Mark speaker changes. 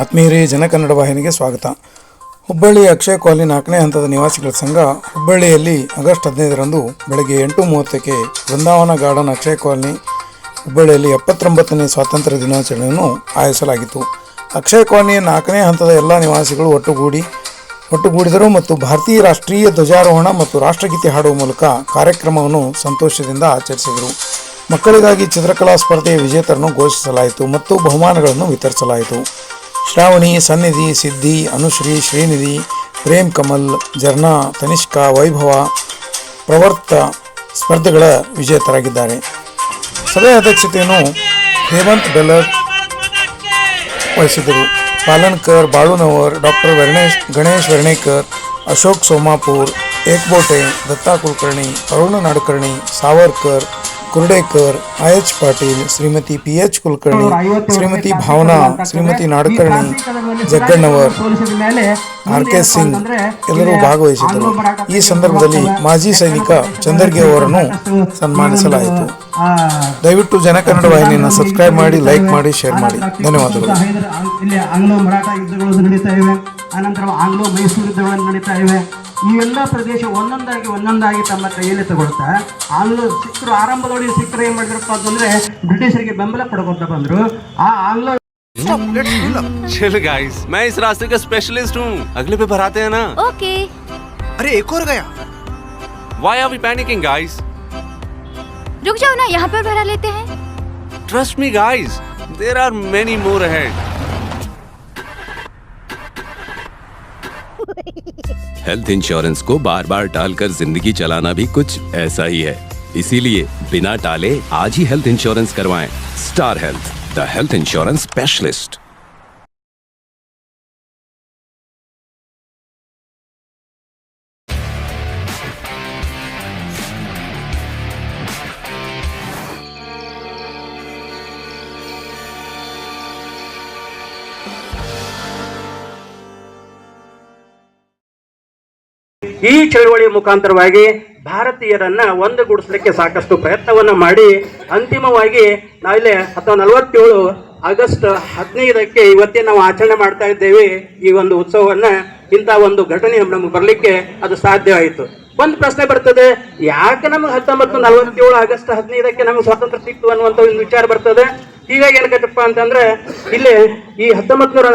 Speaker 1: ಆತ್ಮೀಯರೇ ಜನಕನ್ನಡ ವಾಹಿನಿಗೆ ಸ್ವಾಗತ. ಹುಬ್ಬಳ್ಳಿ ಅಕ್ಷಯ ಕಾಲನಿ ನಾಲ್ಕನೇ ಹಂತದ ನಿವಾಸಿಗಳ ಸಂಘ ಹುಬ್ಬಳ್ಳಿಯಲ್ಲಿ ಆಗಸ್ಟ್ ಹದಿನೈದರಂದು ಬೆಳಗ್ಗೆ ಎಂಟು ಮೂವತ್ತಕ್ಕೆ ಬೃಂದಾವನ ಗಾರ್ಡನ್ ಅಕ್ಷಯ ಕಾಲನಿ, ಹುಬ್ಬಳ್ಳಿಯಲ್ಲಿ ಎಪ್ಪತ್ತೊಂಬತ್ತನೇ ಸ್ವಾತಂತ್ರ್ಯ ದಿನಾಚರಣೆಯನ್ನು ಆಯೋಜಿಸಲಾಗಿತ್ತು. ಅಕ್ಷಯ ಕಾಲನಿಯ ನಾಲ್ಕನೇ ಹಂತದ ಎಲ್ಲ ನಿವಾಸಿಗಳು ಒಟ್ಟುಗೂಡಿ, ಒಟ್ಟುಗೂಡಿದರು ಮತ್ತು ಭಾರತೀಯ ರಾಷ್ಟ್ರೀಯ ಧ್ವಜಾರೋಹಣ ಮತ್ತು ರಾಷ್ಟ್ರಗೀತೆ ಹಾಡುವ ಮೂಲಕ ಕಾರ್ಯಕ್ರಮವನ್ನು ಸಂತೋಷದಿಂದ ಆಚರಿಸಿದರು. ಮಕ್ಕಳಿಗಾಗಿ ಚಿತ್ರಕಲಾ ಸ್ಪರ್ಧೆಯ ವಿಜೇತರನ್ನು ಘೋಷಿಸಲಾಯಿತು ಮತ್ತು ಬಹುಮಾನಗಳನ್ನು ವಿತರಿಸಲಾಯಿತು. ಶ್ರಾವಣಿ, ಸನ್ನಿಧಿ, ಸಿದ್ಧಿ, ಅನುಶ್ರೀ, ಶ್ರೀನಿಧಿ, ಪ್ರೇಮ್ ಕಮಲ್, ಜರ್ನಾ, ತನಿಷ್ಕಾ, ವೈಭವ, ಪ್ರವರ್ತ ಸ್ಪರ್ಧೆಗಳ ವಿಜೇತರಾಗಿದ್ದಾರೆ. ಸಭೆಯ ಅಧ್ಯಕ್ಷತೆಯನ್ನು ಹೇಮಂತ್ ಬೆಲ್ಲರ್ ವಹಿಸಿದರು Palankar Balunavar, doctor Varnesh, Ganesh Varnekar, Ashok Somapur, Ekbote Datta Kulkarni Aruna Nadkarni, Savarkar Kurdekar I H Patil Shrimati P H Kulkarni Shrimati Bhavana Shrimati Nadkarni Jagganavar R K Singh ಎಲ್ಲರೂ ಭಾಗವಹಿಸಿದ್ದರು. ಈ ಸಂದರ್ಭದಲ್ಲಿ ಮಾಜಿ ಸೈನಿಕ ಚಂದರ್ಗೆ ಅವರನ್ನು ಸನ್ಮಾನಿಸಲಾಯಿತು. ದಯವಿಟ್ಟು ಜನಕನ್ನಡ ವಾಹಿನಿಯನ್ನು ಸಬ್ಸ್ಕ್ರೈಬ್ ಮಾಡಿ ಲೈಕ್ ಮಾಡಿ ಶೇರ್ ಮಾಡಿ. ಧನ್ಯವಾದಗಳು.
Speaker 2: ಆಂಗ್ಲೋ ಮರಾಠ ಯುದ್ಧಗಳು ನಡೀತಾ ಇವೆ. ಅನಂತರ ಆಂಗ್ಲೋ ಮೈಸೂರು ನಡೀತಾ ಇವೆ. ಇವೆಲ್ಲ ಪ್ರದೇಶ ಒಂದೊಂದಾಗಿ ಒಂದೊಂದಾಗಿ ತಮ್ಮ ಕೈಯಲ್ಲಿ ತಗೊಳ್ತಾ ಆಂಗ್ಲ ಸಿಕ್ಕರು ಆರಂಭದೊಳಗೆ ಸಿಕ್ಕರು ಏನ್ ಮಾಡಿದ್ರಪ್ಪ ಅಂತಂದ್ರೆ ಬ್ರಿಟಿಷರಿಗೆ ಬೆಂಬಲ ಪಡ್ಕೊತ ಬಂದ್ರು ಆ ಆಂಗ್ಲ
Speaker 3: चिल गाइस मैं इस रास्ते का स्पेशलिस्ट हूँ अगले पे भराते हैं ना
Speaker 4: ओके
Speaker 5: अरे एक और गया
Speaker 3: why are we panicking guys
Speaker 4: रुक जाओ ना यहाँ पर भरा लेते हैं
Speaker 3: trust me guys there are many more ahead
Speaker 6: health insurance को बार बार टालकर ज़िंदगी चलाना भी कुछ ऐसा ही है। इसीलिए बिना टाले आज ही हेल्थ इंश्योरेंस करवाएँ। Star Health the health insurance specialist
Speaker 2: ಈ ಚಳುವಳಿಯ ಮುಖಾಂತರವಾಗಿ ಭಾರತೀಯರನ್ನ ಒಂದುಗೂಡಿಸಲಿಕ್ಕೆ ಸಾಕಷ್ಟು ಪ್ರಯತ್ನವನ್ನ ಮಾಡಿ, ಅಂತಿಮವಾಗಿ ನಾವಿಲ್ಲಿ ಹತ್ತೊಂಬತ್ತು ನಲವತ್ತೇಳು ಆಗಸ್ಟ್ ಹದಿನೈದಕ್ಕೆ ಇವತ್ತೇ ನಾವು ಆಚರಣೆ ಮಾಡ್ತಾ ಇದ್ದೇವೆ ಈ ಒಂದು ಉತ್ಸವವನ್ನ. ಇಂಥ ಒಂದು ಘಟನೆ ನಮಗೆ ಬರಲಿಕ್ಕೆ ಅದು ಸಾಧ್ಯವಾಯಿತು ಒಂದು ಪ್ರಶ್ನೆ ಬರ್ತದೆ, ಯಾಕೆ ನಮಗೆ ಹತ್ತೊಂಬತ್ತು ನಲವತ್ತೇಳು ಆಗಸ್ಟ್ ಹದಿನೈದಕ್ಕೆ ನಮಗೆ ಸ್ವಾತಂತ್ರ್ಯ ಸಿಕ್ತು ಅನ್ನುವಂಥ ಒಂದು ವಿಚಾರ ಬರ್ತದೆ. ಹೀಗಾಗಿ ಏನಕ್ಕಪ್ಪ ಅಂತಂದ್ರೆ, ಇಲ್ಲಿ ಈ ಹತ್ತೊಂಬತ್ತು ನೂರ